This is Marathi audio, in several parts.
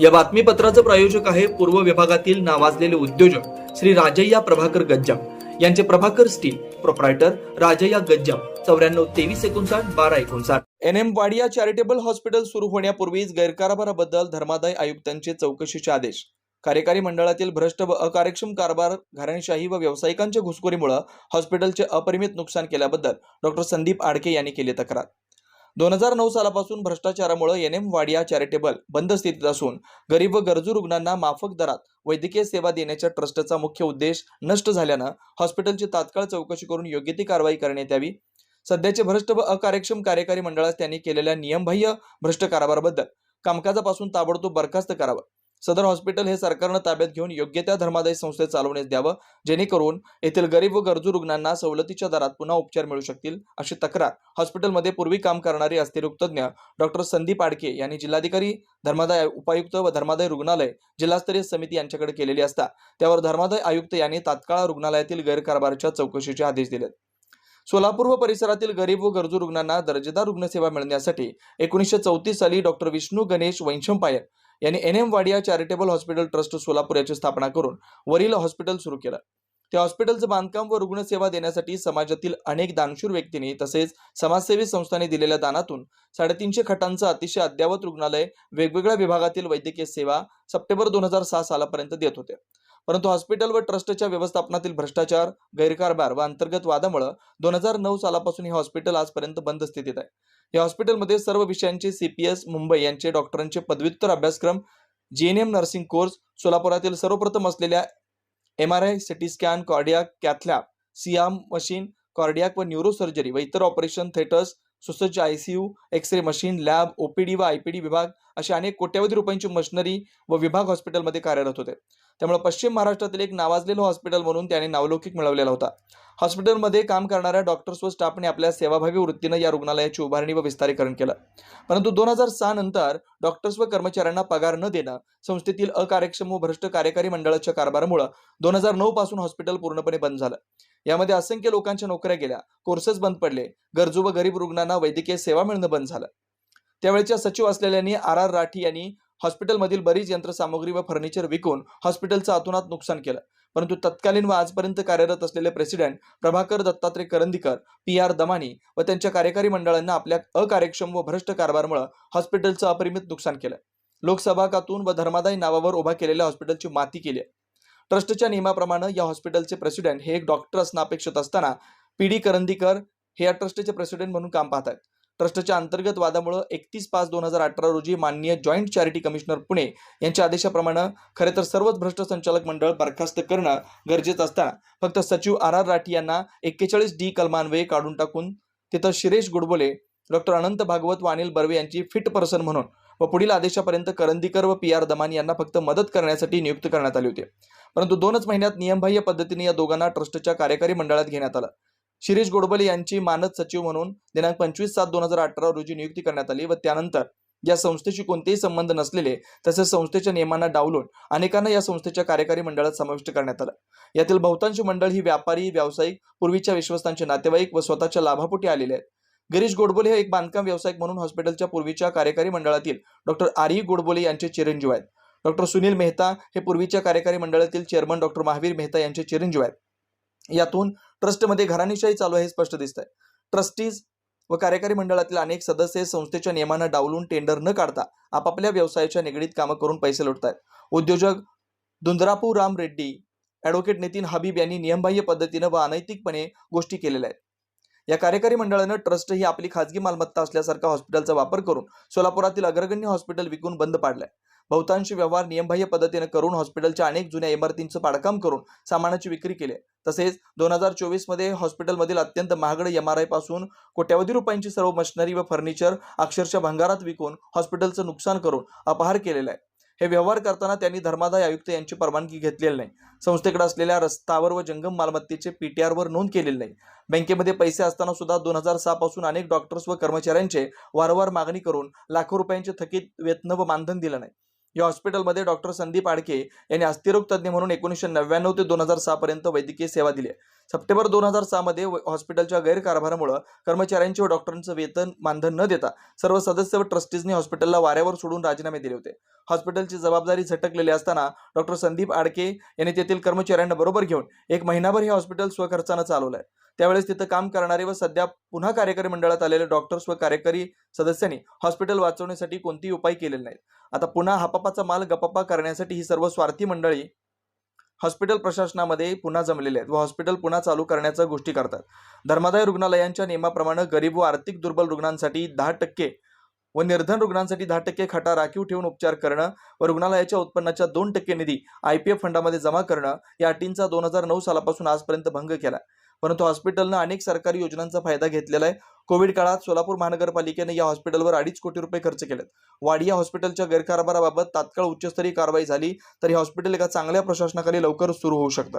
या बातमीपत्राचं प्रायोजक आहे पूर्व विभागातील नावाजलेले उद्योजक श्री राजय्या प्रभाकर गज्जाम. यांचे प्रभाकर स्टील प्रोप्रायटर राजय्या गज्जाम. चौऱ्याण्णव तेवीस एकोणसाठ बारा एकोणसाठ. N M Wadia charitable hospital सुरू होण्यापूर्वीच गैरकारभाराबद्दल धर्मादाय आयुक्तांचे चौकशीचे आदेश. कार्यकारी मंडळातील भ्रष्ट व अकार्यक्षम कारभार घराणेशाही व व्यावसायिकांच्या घुसखोरीमुळे हॉस्पिटलचे अपरिमित नुकसान केल्याबद्दल डॉक्टर संदीप आडके यांनी केली तक्रार. दोन हजार नऊ सालापासून भ्रष्टाचारामुळे एन एम वाडिया चॅरिटेबल बंद स्थितीत असून गरीब व गरजू रुग्णांना माफक दरात वैद्यकीय सेवा देण्याच्या ट्रस्टचा मुख्य उद्देश नष्ट झाल्यानं हॉस्पिटलची तात्काळ चौकशी करून योग्य ती कारवाई करण्यात यावी. सध्याचे भ्रष्ट व अकार्यक्षम कार्यकारी मंडळास त्यांनी केलेल्या नियमबाह्य भ्रष्ट कारभाराबद्दल कामकाजापासून ताबडतोब बरखास्त करावं. सदर हॉस्पिटल हे सरकारनं ताब्यात घेऊन योग्य त्या धर्मादाय संस्थेत चालवण्यास द्यावं जेणेकरून येथील गरीब व गरजू रुग्णांना सवलतीच्या दरात पुन्हा उपचार मिळू शकतील अशी तक्रार हॉस्पिटलमध्ये पूर्वी काम करणारे अस्थिरोग तज्ज्ञ डॉक्टर संदीप आडके यांनी जिल्हाधिकारी धर्मादाय उपायुक्त व धर्मादाय रुग्णालय जिल्हास्तरीय समिती यांच्याकडे केलेली असता. त्यावर धर्मादाय आयुक्त यांनी तात्काळ रुग्णालयातील गैरकारभाराच्या चौकशीचे आदेश दिलेत. सोलापूर व परिसरातील गरीब व गरजू रुग्णांना दर्जेदार रुग्णसेवा मिळण्यासाठी एकोणीसशे चौतीस साली डॉक्टर विष्णू गणेश वैशंपायर यांनी N M Wadia charitable hospital trust Solapur याची स्थापना करून वरील हॉस्पिटल सुरू केलं. त्या हॉस्पिटलचं बांधकाम व रुग्णसेवा देण्यासाठी समाजातील अनेक दानशूर व्यक्तींनी तसेच समाजसेवी संस्थांनी दिलेल्या दानातून साडेतीनशे खटांचं अतिशय अद्यावत रुग्णालय वेगवेगळ्या विभागातील वैद्यकीय सेवा सप्टेंबर दोन हजार सहा सालापर्यंत देत होते. परंतु हॉस्पिटल व ट्रस्टच्या व्यवस्थापनातील भ्रष्टाचार गैरकारभार व अंतर्गत वादामुळे दोन हजार नऊ सालापासून हे हॉस्पिटल आजपर्यंत बंद स्थितीत आहे. या हॉस्पिटलमध्ये सर्व विषयांचे सीपीएस मुंबई यांचे डॉक्टरांचे पदव्युत्तर अभ्यासक्रम जीएनएम नर्सिंग कोर्स सोलापुरातील सर्वप्रथम असलेल्या M R I city scan cardiac cath lab SIAM machine cardiac व न्यूरो सर्जरी व इतर ऑपरेशन थिएटर्स सुसज्ज ICU X ray machine lab OPD व आयपीडी विभाग असे अनेक कोट्यवधी रुपयांची मशिनरी व विभाग हॉस्पिटलमध्ये कार्यरत होते. त्यामुळे पश्चिम महाराष्ट्रातील एक नावाजलेलं हॉस्पिटल म्हणून त्याने नावलौकिक मिळवलेला होता. हॉस्पिटलमध्ये काम करणाऱ्या डॉक्टर्स व स्टाफने आपल्या सेवाभावी वृत्तीनं या रुग्णालयाची उभारणी व विस्तारीकरण केलं. परंतु दोन हजार सहा नंतर डॉक्टर्स व कर्मचाऱ्यांना पगार न देणं संस्थेतील अकार्यक्षम व भ्रष्ट कार्यकारी मंडळाच्या कारभारामुळे दोन हजार नऊ पासून हॉस्पिटल पूर्णपणे बंद झालं. यामध्ये असंख्य लोकांच्या नोकऱ्या गेल्या कोर्सेस बंद पडले गरजू व गरीब रुग्णांना वैद्यकीय सेवा मिळणं बंद झालं. त्यावेळच्या सचिव असलेल्यांनी आर आर राठी यांनी हॉस्पिटलमधील बरीच यंत्रसामग्री व फर्निचर विकून हॉस्पिटलचं अतोनात नुकसान केलं. परंतु तत्कालीन व आजपर्यंत कार्यरत असलेले president Prabhakar Dattatray Karandikar P R Damani व त्यांच्या कार्यकारी मंडळांना आपल्या अकार्यक्षम व भ्रष्ट कारभारमुळे हॉस्पिटलचं अपरिमित नुकसान केलं. लोकसभागातून व धर्मादाय नावावर उभा केलेल्या हॉस्पिटलची माती केली आहे. ट्रस्टच्या नियमाप्रमाणे या हॉस्पिटलचे प्रेसिडेंट हे एक डॉक्टर असणं अपेक्षित असताना पी डी करंदीकर हे या ट्रस्टचे प्रेसिडेंट म्हणून काम पाहत आहेत. ट्रस्टच्या अंतर्गत वादामुळे एकतीस पाच दोन हजार अठरा रोजी माननीय जॉईंट चॅरिटी कमिशनर पुणे यांच्या आदेशाप्रमाणे खरे तर सर्वच भ्रष्ट संचालक मंडळ बरखास्त करणं गरजेचं असताना फक्त सचिव आर आर राठी यांना एक्केचाळीस डी कलमान्वये काढून टाकून तिथं शिरेश गुडबोले डॉक्टर अनंत भागवत व अनिल बर्वे यांची फिट पर्सन म्हणून व पुढील आदेशापर्यंत करंदीकर व पी आर दमानी यांना फक्त मदत करण्यासाठी नियुक्त करण्यात आले होते. परंतु दोनच महिन्यात नियमबाह्य पद्धतीने या दोघांना ट्रस्टच्या कार्यकारी मंडळात घेण्यात आलं. शिरीष गोडबोले यांची मानद सचिव म्हणून दिनांक पंचवीस सात दोन हजार अठरा रोजी नियुक्ती करण्यात आली व त्यानंतर या संस्थेशी कोणतेही संबंध नसलेले तसेच संस्थेच्या नियमांना डावलून अनेकांना या संस्थेच्या कार्यकारी मंडळात समाविष्ट करण्यात आलं. यातील बहुतांश मंडळ ही व्यापारी व्यावसायिक पूर्वीच्या विश्वस्तांचे नातेवाईक व स्वतःच्या लाभापोटी आलेले आहेत. गिरीश गोडबोले हे एक बांधकाम व्यावसायिक म्हणून हॉस्पिटलच्या पूर्वीच्या कार्यकारी मंडळातील डॉक्टर आरी गोडबोले यांचे चिरंजीव आहेत. डॉक्टर सुनील मेहता हे पूर्वीच्या कार्यकारी मंडळातील चेअरमन डॉक्टर महावीर मेहता यांचे चिरंजीव आहेत. यातून ट्रस्टमध्ये घराणेशाही चालू आहे हे स्पष्ट दिसत आहे ट्रस्टीज व कार्यकारी मंडळातील अनेक सदस्य संस्थेच्या नियमांना डावलून टेंडर न काढता आपापल्या व्यवसायाच्या निगडीत कामं करून पैसे लुटतायत. उद्योजक दुंदरापू राम रेड्डी ॲडव्होकेट नितीन हबीब यांनी नियमबाह्य पद्धतीनं व अनैतिकपणे गोष्टी केलेल्या आहेत. या कार्यकारी मंडळानं ट्रस्ट ही आपली खाजगी मालमत्ता असल्यासारखा हॉस्पिटलचा वापर करून सोलापुरातील अग्रगण्य हॉस्पिटल विकून बंद पाडलंय. बहुतांश व्यवहार नियमबाह्य पद्धतीने करून हॉस्पिटलच्या अनेक जुन्या इमारतींचं पाडकाम करून सामानाची विक्री केली. तसेच दोन हजार चोवीसमध्ये हॉस्पिटलमधील अत्यंत महागडे एम आर आयपासून कोट्यावधी रुपयांची सर्व मशिनरी व फर्निचर अक्षरशः भंगारात विकून हॉस्पिटलचं नुकसान करून अपहार केलेला आहे. हे व्यवहार करताना त्यांनी धर्मादाय आयुक्त यांची परवानगी घेतलेली नाही. संस्थेकडे असलेल्या रस्तावर व जंगम मालमत्तेचे पीटीआरवर नोंद केलेली नाही. बँकेमध्ये पैसे असताना सुद्धा दोन हजार सहा पासून अनेक डॉक्टर्स व कर्मचाऱ्यांचे वारंवार मागणी करून लाखो रुपयांचे थकीत वेतन व मानधन दिलं नाही. या हॉस्पिटलमध्ये डॉक्टर संदीप आडके यांनी अस्थिरोग तज्ज्ञ म्हणून एकोणीसशे नव्याण्णव ते दोन हजार सहा पर्यंत वैद्यकीय सेवा दिली आहे. सप्टेंबर दोन हजार सहामध्ये हॉस्पिटलच्या गैरकारभारामुळे कर्मचाऱ्यांचे व डॉक्टरांचं वेतन मानधन न देता सर्व सदस्य व ट्रस्टीजनी हॉस्पिटलला वाऱ्यावर सोडून राजीनामे दिले होते. हॉस्पिटलची जबाबदारी झटकलेली असताना डॉक्टर संदीप आडके यांनी तेथील कर्मचाऱ्यांना बरोबर घेऊन एक महिनाभर हे हॉस्पिटल स्वखर्चानं चालवलं आहे. त्यावेळेस तिथं काम करणारे व सध्या पुन्हा कार्यकारी मंडळात आलेले डॉक्टर्स व कार्यकारी सदस्यांनी हॉस्पिटल वाचवण्यासाठी कोणतेही उपाय केलेले नाहीत. आता पुन्हा हापापाचा माल गपापा करण्यासाठी ही सर्व स्वार्थी मंडळी हॉस्पिटल प्रशासनामध्ये पुन्हा जमलेले आहेत व हॉस्पिटल पुन्हा चालू करण्याच्या गोष्टी करतात. धर्मादाय रुग्णालयांच्या नियमाप्रमाणे गरीब व आर्थिक दुर्बल रुग्णांसाठी दहा टक्के व निर्धन रुग्णांसाठी दहा टक्के खाटा राखीव ठेवून उपचार करणं व रुग्णालयाच्या उत्पन्नाच्या दोन टक्के निधी आय पी एफ फंडामध्ये जमा करणं या अटींचा दोन हजार नऊ सालापासून आजपर्यंत भंग केला. परंतु हॉस्पिटलनं अनेक सरकारी योजनांचा फायदा घेतलेला आहे. कोविड काळात सोलापूर महानगरपालिकेने या हॉस्पिटलवर अडीच कोटी रुपये खर्च केलेत. वाडिया हॉस्पिटलच्या गैरकारभाराबाबत तात्काळ उच्चस्तरीय कारवाई झाली तर हे हॉस्पिटल एका चांगल्या प्रशासनाखाली लवकर सुरू होऊ शकतं.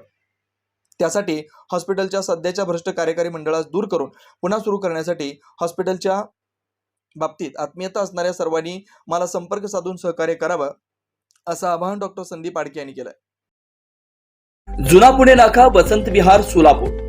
त्यासाठी हॉस्पिटलच्या सध्याच्या भ्रष्ट कार्यकारी मंडळास दूर करून पुन्हा सुरू करण्यासाठी हॉस्पिटलच्या बाबतीत आत्मीयता असणाऱ्या सर्वांनी मला संपर्क साधून सहकार्य करावं असं आवाहन डॉक्टर संदीप आडके यांनी केलंय. जुना पुणे नाका वसंत विहार सोलापूर.